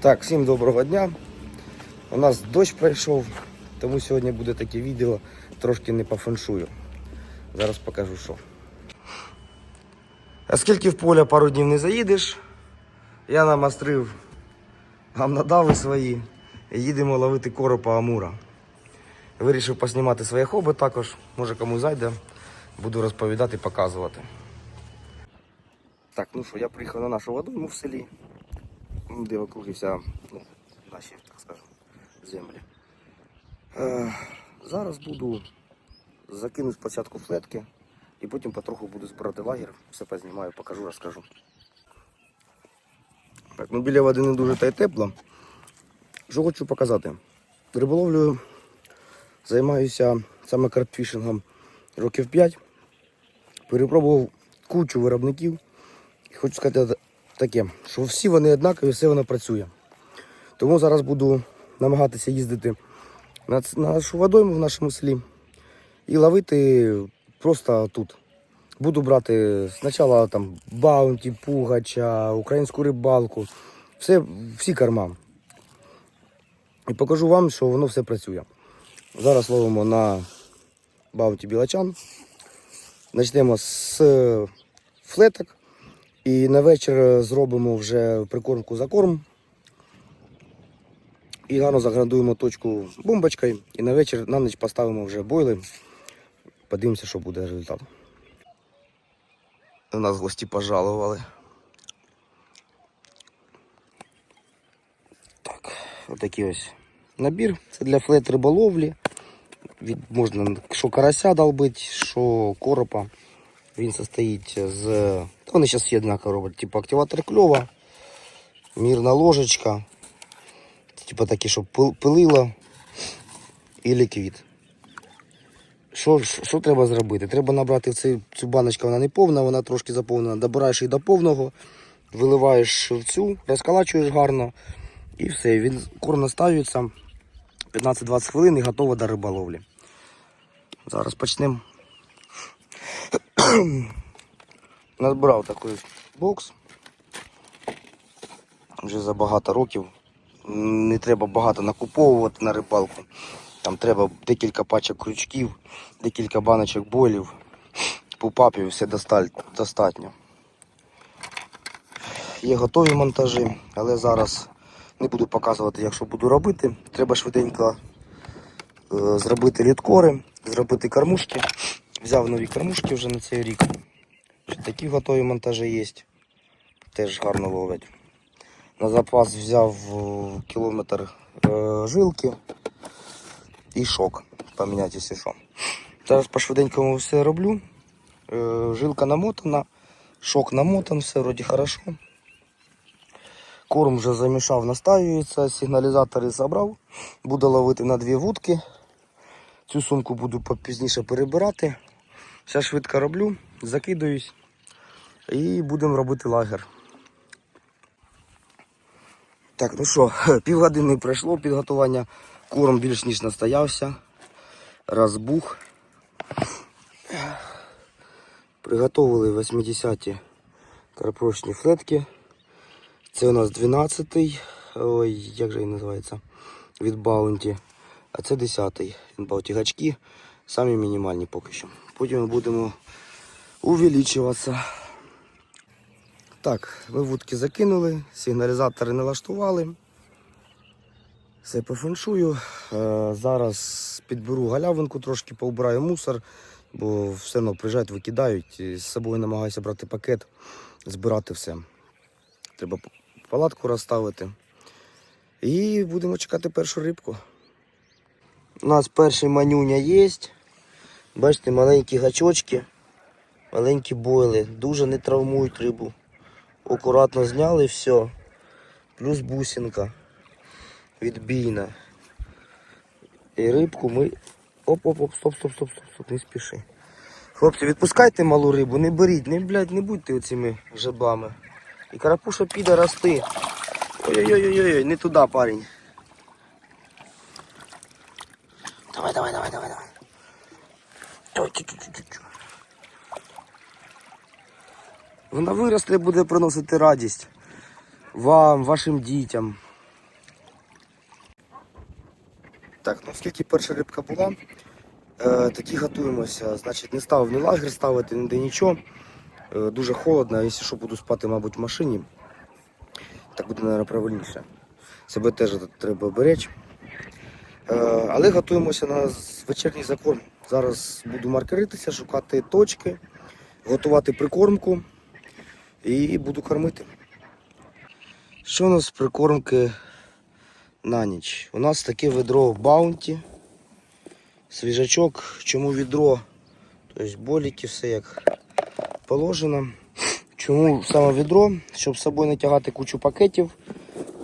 Так, всім доброго дня. У нас дощ пройшов, тому сьогодні буде таке відео трошки не по феншую. Зараз покажу що. Оскільки в поле пару днів не заїдеш, я намастрив гамнадави свої і їдемо ловити коропа Амура. Вирішив поснімати своє хобі також, може кому зайде, буду розповідати, показувати. Так, ну що, я приїхав на нашу водойму в селі, ну, де округи вся, ну, наші, так скажемо, землі. Е, зараз буду закину спочатку флетки і потім потроху буду збирати лагер, все познімаю, покажу, розкажу. Так, ну біля води не дуже та й тепло. Що хочу показати? Риболовлею займаюся саме карпфішингом років 5. Перепробував кучу виробників. Хочу сказати таке, що всі вони однакові, все воно працює. Тому зараз буду намагатися їздити на нашу водойму в нашому селі і ловити просто тут. Буду брати спочатку там баунті, пугача, українську рибалку, все, всі корма. І покажу вам, що воно все працює. Зараз ловимо на баунті білачан. Почнемо з флеток. І на вечір зробимо вже прикормку за корм. І гарно заградуємо точку бомбочкою. І на вечір на ніч поставимо вже бойли. Подивимося, що буде результат. У нас гості пожалували. Так, отакий ось набір. Це для флет риболовлі. Від, можна що карася долбить, що коропа. Він состоїть з. Та вони зараз всі однаково роблять. Типу активатор кльова, мірна ложечка. Типу такі, щоб пилило і ліквід. Що, що треба зробити? Треба набрати цю, цю баночку, вона не повна, вона трошки заповнена. Добираєш її до повного, виливаєш в цю, розкалачуєш гарно і все. Він корм наставиться 15-20 хвилин і готово до риболовлі. Зараз почнемо. Назбирав такий бокс. Вже за багато років. Не треба багато накуповувати на рибалку. Там треба декілька пачок крючків, декілька баночок бойлів, пупапів, все достатньо. Є готові монтажі, але зараз не буду показувати, як що буду робити. Треба швиденько е, зробити літкори, зробити кормушки. Взяв нові кормушки вже на цей рік. Такі готові монтажі є. Теж гарно ловлять. На запас взяв е, кілометр е, жилки і шок. Поміняти, якщо що. Зараз по швиденькому все роблю. Е, Жилка намотана, шок намотан, все вроді хорошо. Корм вже замішав, настаюється, сигналізатори забрав. Буду ловити на дві вудки. Цю сумку буду пізніше перебирати. Все швидко роблю, закидаюсь і будемо робити лагер. Так, ну що, півгодини пройшло підготування. Корм більш ніж настоявся. Розбух. Приготовили 80-ті карпрошні флетки. Це у нас 12-й. Ой, як же він називається? Від Баунті. А це 10-й. Він Баунті гачки. Самі мінімальні поки що. Потім ми будемо увеличуватися. Так, ми закинули, сигналізатори налаштували. Все по феншую. Е, зараз підберу галявинку, трошки поубираю мусор, бо все одно приїжджають, викидають. І з собою намагаюся брати пакет, збирати все. Треба палатку розставити. І будемо чекати першу рибку. У нас перший манюня є. Бачите, маленькі гачочки, маленькі бойли. Дуже не травмують рибу. Акуратно зняли все. Плюс бусинка відбійна. І рибку ми. Оп-оп-оп, стоп, стоп, стоп, стоп, стоп, не спіши. Хлопці, відпускайте малу рибу, не беріть, не, блядь, не будьте оцими жабами. І карапуша піде рости. Ой-ой-ой, не туди, парень. Давай, давай, давай. Вона виросте і буде приносити радість вам, вашим дітям. Так, ну оскільки перша рибка була, е, такі готуємося. Значить, не ставив ні лагер ставити, ніде нічого. Е, дуже холодно, якщо що буду спати, мабуть, в машині. Так буде, мабуть, правильніше. Себе теж треба беречь. Е, але готуємося на вечірній закорм. Зараз буду маркеритися, шукати точки, готувати прикормку і буду кормити. Що у нас прикормки на ніч? У нас таке ведро Баунті. Свіжачок. Чому відро? Тобто боліки, все як положено. Чому саме відро? Щоб з собою не тягати кучу пакетів.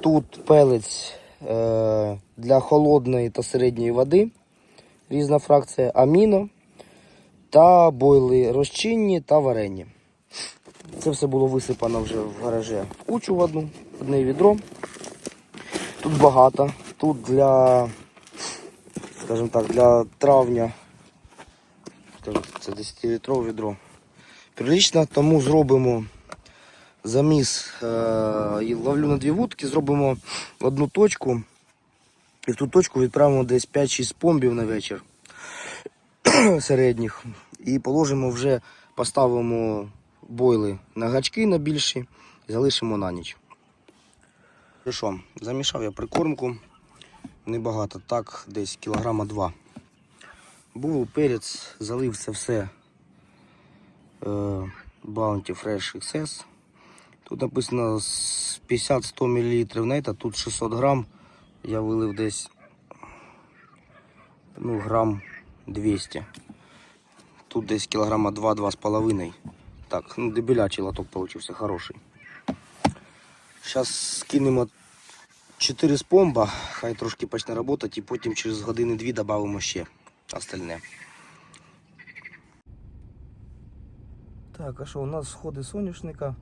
Тут пелець для холодної та середньої води. Різна фракція аміно та бойли розчинні та варені. Це все було висипано вже в гаражі в кучу в одну, одне відро. Тут багато. Тут для, скажімо так, для травня. Це 10-літрове відро. Прилично, тому зробимо заміс. Е, ловлю на дві вудки, зробимо одну точку. І в ту точку відправимо десь 5-6 помбів на вечір середніх. І положимо вже, поставимо бойли на гачки на більші і залишимо на ніч. Що, замішав я прикормку. Небагато, так, десь кілограма два. Був перець, залив це все е, Bounty Fresh XS. Тут написано 50-100 мл нета, тут 600 грам. Я вилив десь ну, грам 200. Тут десь кілограма 2-2,5. Так, ну дебелячий лоток получився хороший. Зараз скинемо 4 з помба, хай трошки почне працювати і потім через години-дві додамо ще остальне. Так, а що, у нас сходи соняшника.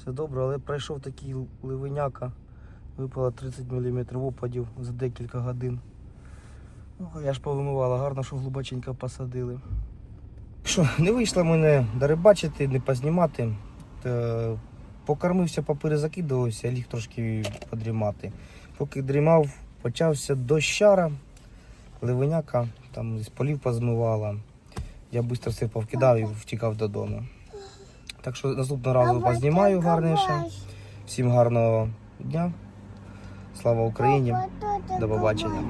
Все добре, але пройшов такий ливеняка. Випало 30 мм опадів за декілька годин. Ну, я ж повимивала, гарно, що глибоченько посадили. Що, не вийшло мене дорибачити, не познімати. Та покормився, поперезакидувався, ліг трошки подрімати. Поки дрімав, почався дощара, ливеняка, там з полів позмивала. Я швидко все повкидав і втікав додому. Так що наступного разу вас знімаю гарніше. Всім гарного дня. Слава Україні! До побачення.